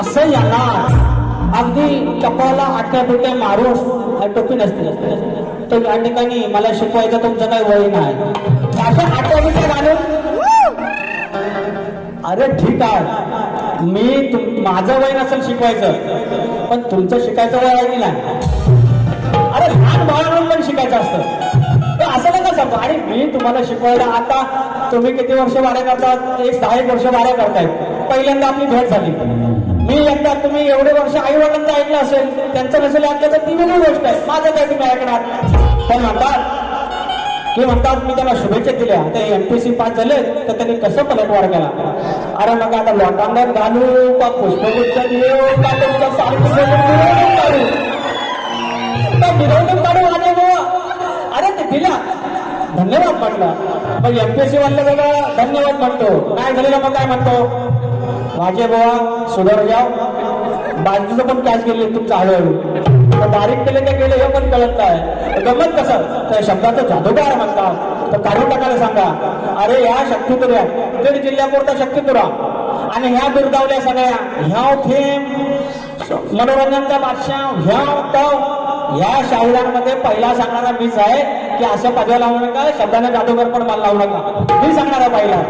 असं येणार अगदी कपाळाला आठ्या बिट्या मारून टोपी नसते तर या ठिकाणी मला शिकवायचं तुमचं काही वय नाही. असं आट्या बिट्या घालून अरे ठीक आहे. मी तुम- माझं वय नसेल शिकवायचं पण तुमचं शिकायचं वय आहे की नाही? अरे लहान बाळांना पण शिकायचं असतं. ते असं नका सांगतो आणि मी तुम्हाला शिकवायला आता तुम्ही किती वर्ष वाऱ्या करतात? एक दहा एक वर्ष वाऱ्या करतायत. पहिल्यांदा आपली भेट झाली. मी एकदा तुम्ही एवढे वर्ष आई वडिलांचं ऐकलं असेल त्यांचं नसेल ऐकलं तर ती वेगळी गोष्ट आहे. माझं काय तुम्ही ऐकणार? पण म्हणतात की म्हणतात मी त्याला शुभेच्छा दिल्या. ते एमपीसी पास झाले तर त्यांनी कसं पलटवार केला? अरे मग आता लोटांना घालू का पुष्पगुच्छ देऊ का तुमचं सारखं मिरवणूक काढू? आले बुवा. अरे ते दिला धन्यवाद म्हटलं. मग एमपीएससी वाटलं बघा धन्यवाद म्हणतो. नाही झालेलं मग काय म्हणतो? माझे बुवा सुधार जाव बाजूचं पण कॅच गेले तुमचं हळूहळू. तर बारीक केले का गेले हे पण कळत नाही. गमत कसं? तर शब्दाचं जादूगार म्हणतात तर काढून टाकायला सांगा. अरे ह्या शक्तीतुऱ्या. बीड जिल्ह्यापुरता शक्तीतुरा. आणि ह्या दुर्गावल्या सगळ्या. ह्या थेंब. मनोरंजनचा बादशाह. ह्या तव. या शाहिरांमध्ये पहिला सांगणारा मीच आहे की असं पदव्या लावू नका शब्दाने जादूगर पण मला लावू नका. मी सांगणारा पहिला.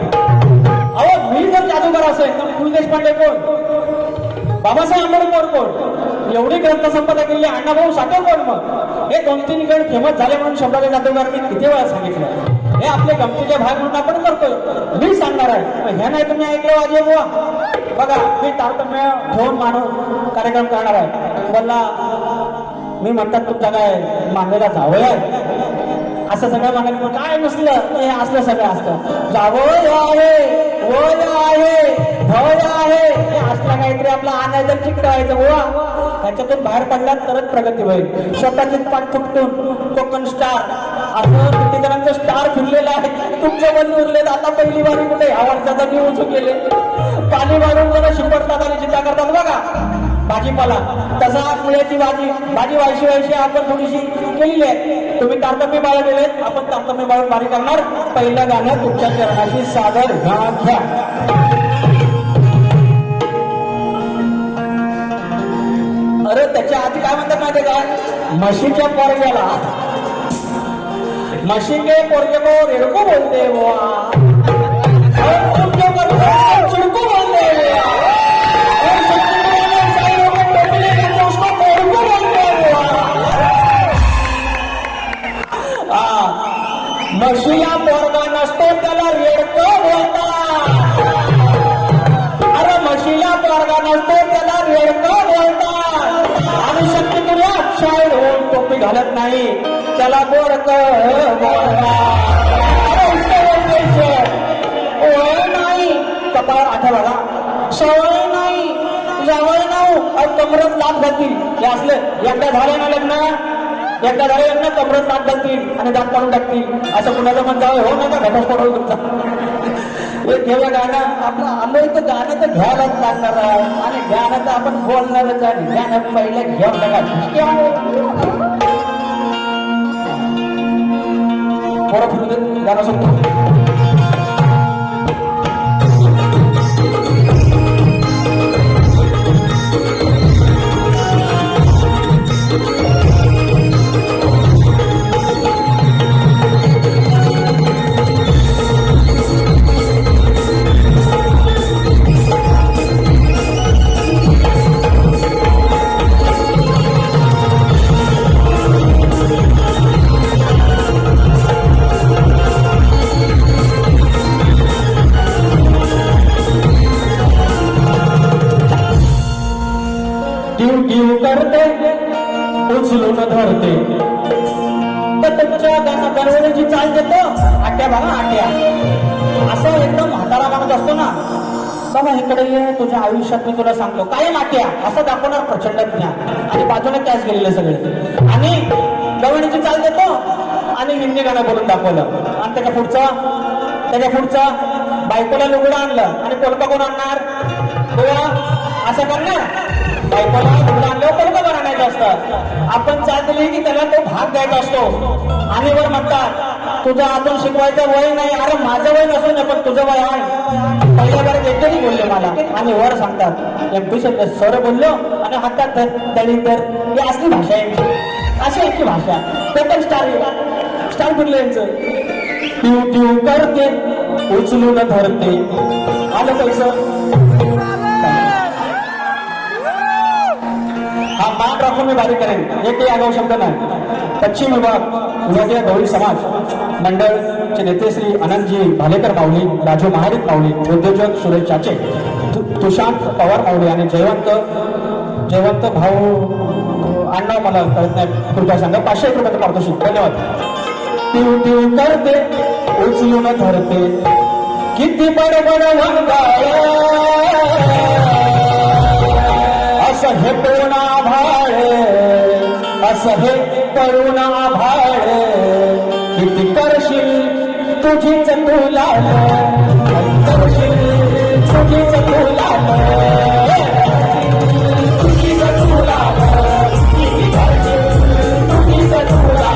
मी जर जादूगर असेल तर पु देशपांडे कोण? बाबासाहेब आंबेडकर कोण? एवढी ग्रंथसंपदा केली अण्णाभाऊ साठे कोण मग? हे दोन तीन गण फेमस झाले म्हणून शब्दाच्या जादूगारांनी किती वेळा सांगितलं. हे आपले गमतीचे भाग म्हणून आपण करतोय. मी सांगणार आहे. पण हे नाही तुम्ही ऐकलं वाजे बुवा. बघा मी तारतम्य ठेवून माणूस कार्यक्रम करणार आहे. बोलला मी म्हणतात तुमचा काय मानलेला जावं आहे. असं सगळं म्हणायचं काय नसलं हे असलं सगळं असतं. जावं यावे. वय आहे भय आहे. हे काहीतरी आपला आणायचं चिकटवायचं हो त्याच्यातून बाहेर पडल्यात तरच प्रगती होईल. स्वतःचे पाठ फुटून कोकण स्टार. असं किती जणांचं स्टार फिरलेलं आहे. तुमचं मन उरले आता पहिली बारी कुठे? ह्या वर्षाचा न्यूज केले. पाणी मारून जरा शिपडतात आणि चिंता करतात बघा. भाजीपाला. तसा मुळ्याची भाजी. भाजी व्हायची व्हायची आपण थोडीशी केलेली आहे. तुम्ही तारतम्य बाळगलेले गेले आपण तारतम्य बाळून भारी करणार. पहिलं गाणं तुमच्या चरणाशी सादर घ्या. घ्या अरे त्याच्या आधी काय म्हणतात माहिती का? म्हशीच्या पोरग्याला. म्हशी के पोरगे को रेडको बोलते बुवा. म्हशीला पोरगा नसतो त्याला रेडको बोलतात. अरे म्हशीला पोरगा नसतो त्याला रेडको बोलतात. आणि शक्य तुला शाळेत होऊन टोपी घालत नाही. त्याला गोरक ओळ नाही. कपाळ आठवला सवय नाही. जवळ नाऊ. अहो कमरत लाभ घालतील. हे असलं एकदा झालं ना लग्न? एकदा झाले लग्न कमरत दात घालतील आणि दात काढून टाकतील. असं कुणाचं मन जावं? हो नका घटस्फोट होईल तुमचा. हे केवळ गाणं आपलं आम्ही तर गाणं तर घ्यायलाच लागणार आहे. आणि गाणं तर आपण बोलणारच आणि गाणं पहिलं घेऊन टाका. थोडं फिरू गाणं सांगतो बाबा ये तुझ्या आयुष्यात मी तुला सांगतो. काय माट्या असं दाखवणार प्रचंड ज्ञान. आणि बाजूने कॅश गेलेले सगळे. आणि गवणीची चाल देतो आणि हिंदी गाणं बोलून दाखवलं. आणि त्याच्या पुढचं त्याच्या पुढचं बायकोला लुगडं आणलं आणि कोलका कोण आणणार? असं करणार? बायकोला लुगडं आणलं कोलका कोण आणायचं असतं? आपण चाल दिली की त्याला तो भाग द्यायचा असतो. आणि वर म्हणतात तुझं आपण शिकवायचं वय नाही. अरे माझं वय नसून पण तुझं वय आहे. पहिल्या बार बोलले मला. आणि वर सांगतात एमपी सर बोललो आणि हातात दळी तर ही असली भाषा आहे अशी आहे की भाषा. ते स्टार स्टार बोलले यांचं? ट्यू ट्यू करते उचलून धरते. आलं पैसा हा मान राखून मी बारीक करेन. एकही आगाऊ शब्द नाही. पश्चिम विभाग विभागीय गौरी समाज मंडळचे नेते श्री आनंदजी भालेकर माऊली राजू महाडिक माऊली उद्योजक सुरेश चाचे तुषांत पवार माऊली आणि जयवंत जयवंत भाऊ अण्णा मला कळत नाही. कृपया सांगा पाचशे एक रुपये पारितोषिक. धन्यवाद. टिव टिव करते उचलून धरते. किती बडबड वंगाळ असं हे करुणा भाळ असं हे करुणा भाळ. किती करशील तुझीच तुला करशील तुझीच तुला तुझीच तुला किती करशील तुझीच तुला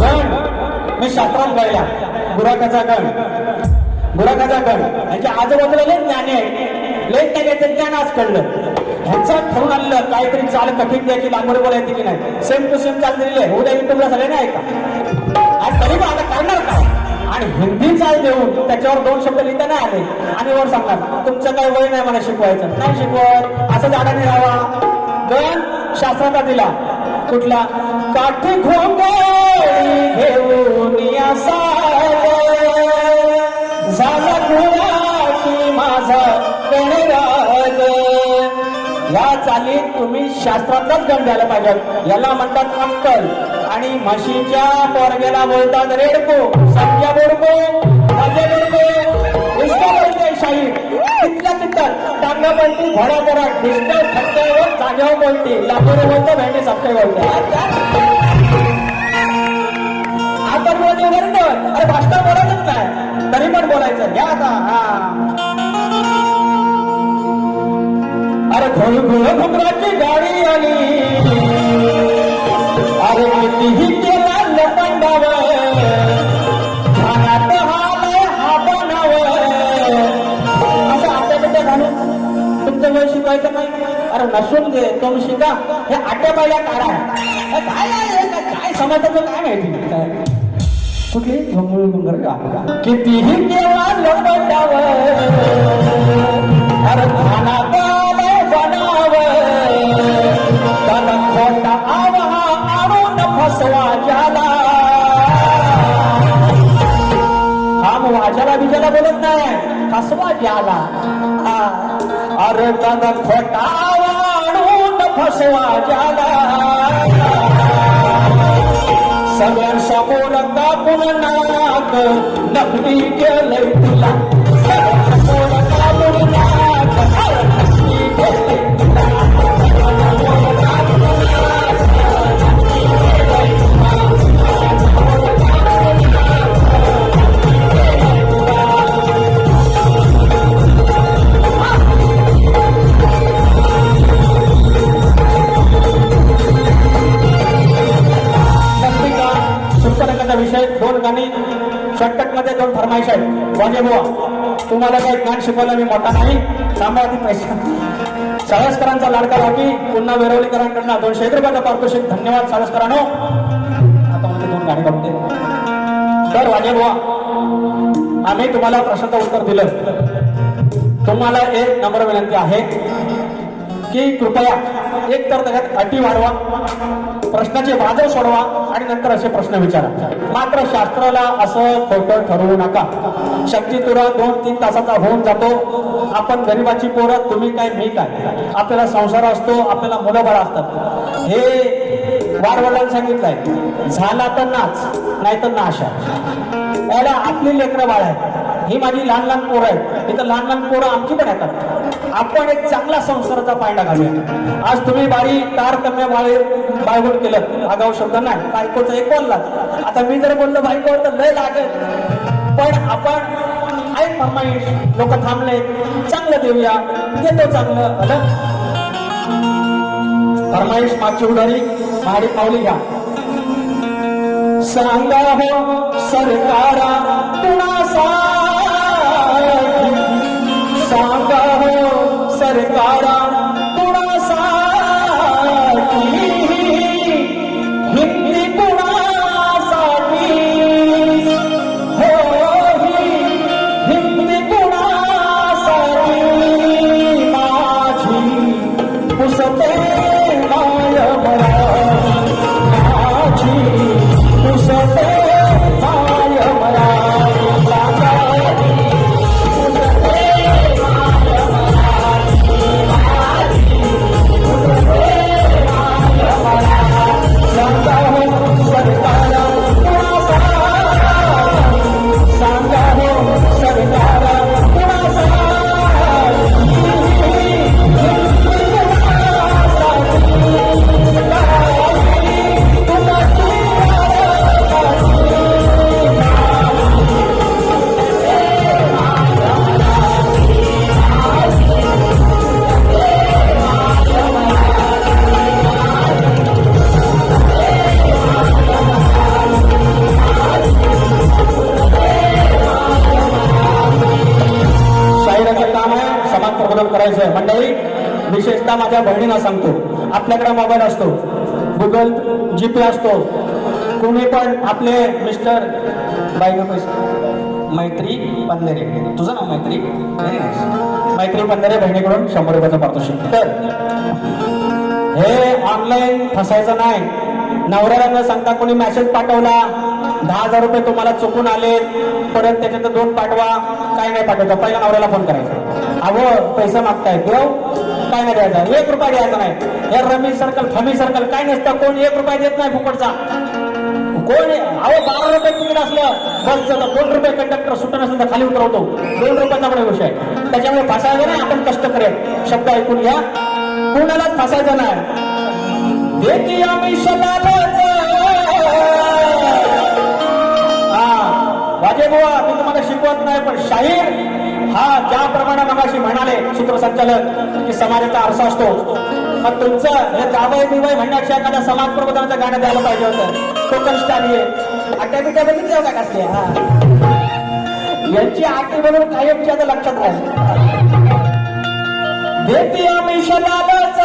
मी शास्त्रात गायला. गुराकाचा गण बुराकाचा गण म्हणजे आजूबाजूला लय ज्ञान आहे लय त्याच्याचं ज्ञान आज कळलं. ह्याचं ठरून आलेलं काहीतरी चाल कठीण द्यायची लांबडी बोलायची की नाही. सेम टू सेम चाल दिलेली आहे. उद्या युट्यूबला सगळ्यांनी ऐका. आणि तरी आता काढणार का आणि हिंदी चाल देऊन त्याच्यावर दोन शब्द लिहिता नाही आले. आणि वर सांगणार तुमचं काही वय नाही मला शिकवायचं. नाही शिकवत. असं झाडाने राहावा गण शास्त्राचा दिला. कुठला? काठी घोंगडी घेऊन या झाला गुलाटी माझा गणराज या चालीत तुम्ही शास्त्रातलाच गण द्यायला पाहिजे. याला म्हणतात अंकल आणि म्हशीच्या पोरग्याला बोलतात रेडको संख्या बोडको राजे बोडको इसका बोलते शाही. तिथल्या तिथं टांगा बोलती घोड्या पोरा डिस्टर्ब ठक्क्यावर जागेवर बोलते. लातूर बोलतो भेंडी सप्ते बोलते आपण ठेवत अरे भाषण बोलायचंच नाही. तरी पण बोलायचं. घ्या आता. हा. अरे खोल खोल खुकराची गाडी आली. अरे कितीही केला लपंडाव. ध्यानात हालय शिकवायचं नाही. अरे नसून घे तुम्ही शिका. हे आट्या पाहिल्या काढा. काय आहे? काय समाजाचं काय माहिती? कुठली? घुंगळ घुंगर का कितीही अरे ध्यानात बनाव त्याला खोटा आवा आणून फसवा ज्याला. हा मग वाजाला बिजाला बोलत नाही. फसवा ज्याला. अरे त्याला खोटा आवा आणून फसवा ज्याला. सगळ्यांसमोर कापून नाक नकली गेलंय तुम्हाला काही ज्ञान शिकवायला मी मोठा नाही? आधी पैसा. साळसकरांचा लाडका बाकी पुन्हा वेरवलीकरांकडनं दोनशे एक रुपयाचा पारितोषिक. धन्यवाद साळसकरांनो आता म्हणजे दोन गाणी काढून तर वाजे बुवा आम्ही तुम्हाला प्रश्नाचं उत्तर दिलं. तुम्हाला एक नंबर विनंती आहे की कृपया एक तर त्याच्यात अटी वाढवा प्रश्नाचे वाजव सोडवा आणि नंतर असे प्रश्न विचारा. मात्र शास्त्राला असं खोटं ठरवू नका. शक्ती तुरा दोन तीन तासाचा होऊन जातो. आपण गरीबाची पोरं तुम्ही काय मी काय? आपल्याला संसार असतो आपल्याला मुलं बाळ असतात. हे वाडवडिलांनी सांगितलंय. झाला तर नाच नाही तर नाशा याला आपली लेकरं बाळ आहे ही माझी लहान लहान पोरं आहेत. इथं लहान लहान पोरं आमची पण येतात. आपण एक चांगला संसाराचा पायडा घालूया. आज तुम्ही बारी तारतम्य बाळे बाळगून केलं. आगाऊ शब्द नाही. बायकोचं एक बोलला. आता मी जर बोललो बायकोवर तर लय लागेल पण आपण आहे फरमाईश लोक थांबले चांगलं देऊया. देतो चांगलं. आलं फरमाईश मागची उडारी माडी पावली घ्या. सांगा हो सरकारा कुणासाठी सांगा हो सरकारा सांगतो. आपल्याकडे मोबाईल असतो. गुगल जी पे असतो. कोणी पण आपले मिस्टर बायको पैसे मैत्री पंधरे. तुझं नाव मैत्री? मैत्री पंधरे बहिणीकडून शंभर रुपयाचं पारितोषिक तर हे ऑनलाईन फसायचं नाही. नवऱ्याला न सांगता कोणी मेसेज पाठवला दहा हजार रुपये तुम्हाला चुकून आले परत त्याच्यात दोन पाठवा काय नाही पाठवायचं. पहिला नवऱ्याला फोन करायचा. अहो पैसा मागताय. देव काय नाही द्यायचा. एक रुपया द्यायचा नाही. या रमी सर्कल फमी सर्कल काय नसतं. कोण एक रुपया देत नाही फुकटचा. कोण अहो बारा रुपये तिकीट असलं बसचं तर दोन रुपये कंडक्टर सुटत नसेल तर खाली उतरवतो दोन रुपयाचा पण विषय त्याच्यामुळे फसायचं नाही आपण कष्ट करेल. शब्द ऐकून घ्या. कुणालाच फसायचं नाही. देती आम्ही हा. वाजे बुवा मी तुम्हाला शिकवत नाही पण शाहीर हा ज्याप्रमाणे मगाशी म्हणाले सूत्रसंचालक की समाजाचा आरसा असतो. मग तुमचं हे जावय बिवय म्हणण्यापेक्षा एखाद्या समाज प्रबोधनाचं गाणं द्यायला पाहिजे होतं. कोकण स्टाईल आहे. आट्या बिट्या बघितल्या हो का हा. यांची आटी म्हणून कायमची आता लक्षात राहील. देती आम्ही शतालाच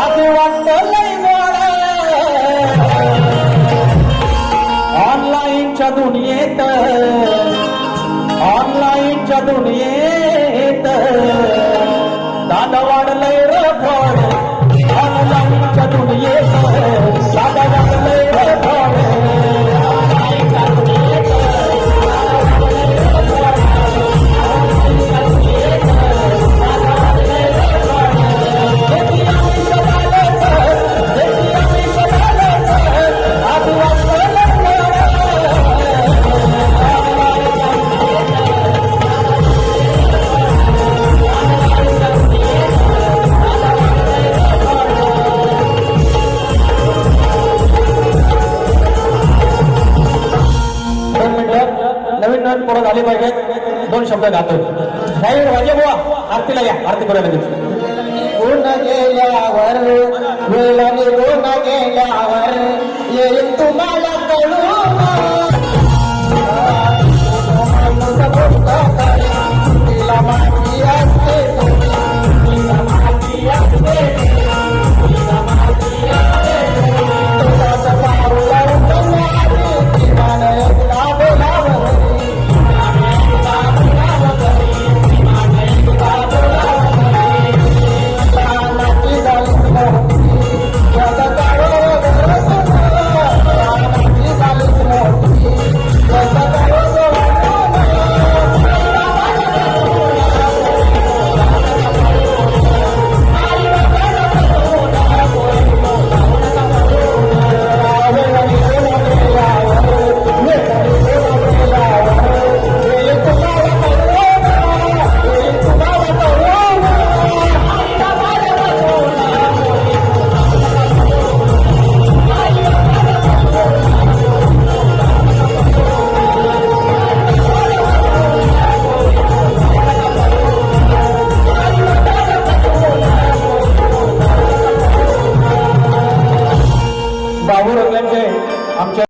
आधी वाटतं लई ऑनलाईनच्या दुनियेत. ऑनलाईनच्या दुनियेत पाहिजे. दोन शब्द गातो. नाही बुवा. आरतीला या. आरती करूया लगेच. ऊन गेल्यावर